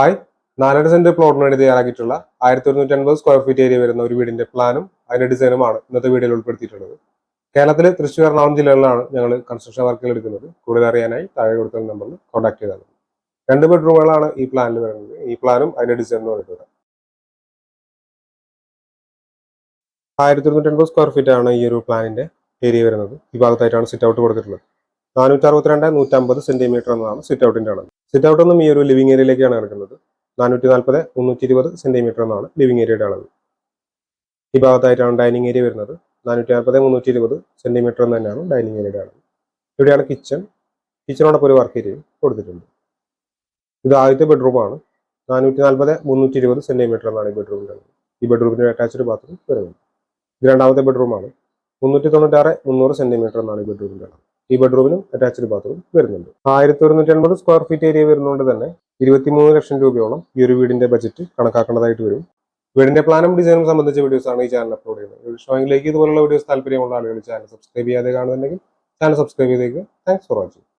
Hi. നാലര saint പ്ലോട്ടിന് വേണ്ടി തയ്യാറാക്കിയിട്ടുള്ള ആയിരത്തി ഒരുന്നൂറ്റി അൻപത് സ്ക്വയർ ഫീറ്റ് ഏരിയ വരുന്ന ഒരു വീടിന്റെ പ്ലാനും അതിന്റെ ഡിസൈനുമാണ് ഇന്നത്തെ വീഡിയോയിൽ ഉൾപ്പെടുത്തിയിട്ടുള്ളത്. കേരളത്തിലെ തൃശ്ശൂർ എറണാകുളം ജില്ലകളിലാണ് ഞങ്ങൾ കൺസ്ട്രക്ഷൻ വർക്കുകൾ എടുക്കുന്നത്. കൂടുതൽ അറിയാനായി താഴെ കൊടുത്ത നമ്പറിൽ കോൺടാക്ട് ചെയ്താൽ മതി. രണ്ട് ബെഡ്റൂമുകളാണ് ഈ പ്ലാനിൽ വരുന്നത്. ഈ പ്ലാനും അതിന്റെ ഡിസൈനും പറഞ്ഞിട്ടുള്ളത് ആയിരത്തി ഒരുന്നൂറ്റി അൻപത് സ്ക്വയർ ഫീറ്റ് ആണ് ഈ ഒരു പ്ലാനിന്റെ ഏരിയ വരുന്നത്. ഈ ഭാഗത്തായിട്ടാണ് സിറ്റ് ഔട്ട് കൊടുത്തിട്ടുള്ളത്. നാനൂറ്റി അറുപത്തിരണ്ട് നൂറ്റമ്പത് സെന്റിമീറ്റർ എന്നതാണ് സിറ്റ് ഔട്ടിന്റെ അളവ്. സിറ്റ് ഔട്ട് ഒന്നും ഈ ഒരു ലിവിംഗ് ഏരിയയിലേക്കാണ് കിടക്കുന്നത്. നാനൂറ്റി നാൽപ്പത് മുന്നൂറ്റി ഇരുപത് സെന്റിമീറ്റർ എന്നാണ് ലിവിംഗ് ഏരിയയുടെ അളവ്. ഈ ഭാഗത്തായിട്ടാണ് ഡൈനിങ് ഏരിയ വരുന്നത്. നാനൂറ്റി നാൽപ്പത് മുന്നൂറ്റി ഇരുപത് സെന്റിമീറ്റർ എന്ന് തന്നെയാണ് ഡൈനിങ് ഏരിയയുടെ അളവ്. ഇവിടെയാണ് കിച്ചൺ കിച്ചണോടൊപ്പം ഒരു വർക്ക് ഏരിയയും കൊടുത്തിട്ടുണ്ട്. ഇത് ആദ്യത്തെ ബെഡ്റൂമാണ് നാനൂറ്റി നാൽപ്പത് മുന്നൂറ്റി ഇരുപത് സെന്റിമീറ്റർ എന്നാണ് ഈ ബെഡ്റൂമിന്റെ അളവ്. ഈ ബെഡ്റൂമിന്റെ അറ്റാച്ച്ഡ് ബാത്റൂം വരുന്നത്. ഇത് രണ്ടാമത്തെ ബെഡ്റൂമാണ് മുന്നൂറ്റി തൊണ്ണൂറ്റാറ് മുന്നൂറ് സെന്റിമീറ്റർ എന്നാണ് ഈ ബെഡ്റൂമിന്റെ അളവ്. ഈ ബെഡ്റൂമിനും അറ്റാച്ച്ഡ് ബാത്റൂം വരുന്നുണ്ട്. ആയിരത്തി ഒരുന്നൂറ്റി അൻപത് സ്ക്വയർ ഫീറ്റ് ഏരിയ വരുന്നതുകൊണ്ട് തന്നെ ഇരുപത്തിമൂന്ന് ലക്ഷം രൂപയോളം ഈ ഒരു വീടിന്റെ ബജറ്റ് കണക്കാക്കേണ്ടതായിട്ട് വരും. വീടിന്റെ പ്ലാനും ഡിസൈനും സംബന്ധിച്ച വീഡിയോസ് ആണ് ഈ ചാനൽ അപ്ലോഡ് ചെയ്യുന്നത്. ഷോയിലേക്ക് ഇതുപോലുള്ള വീഡിയോസ് താല്പര്യമുള്ള ആളുകൾ ചാനൽ സബ്സ്ക്രൈബ് ചെയ്യാതെ കാണുന്നുണ്ടെങ്കിൽ ചാനൽ സബ്സ്ക്രൈബ് ചെയ്തേക്ക്. Thanks for watching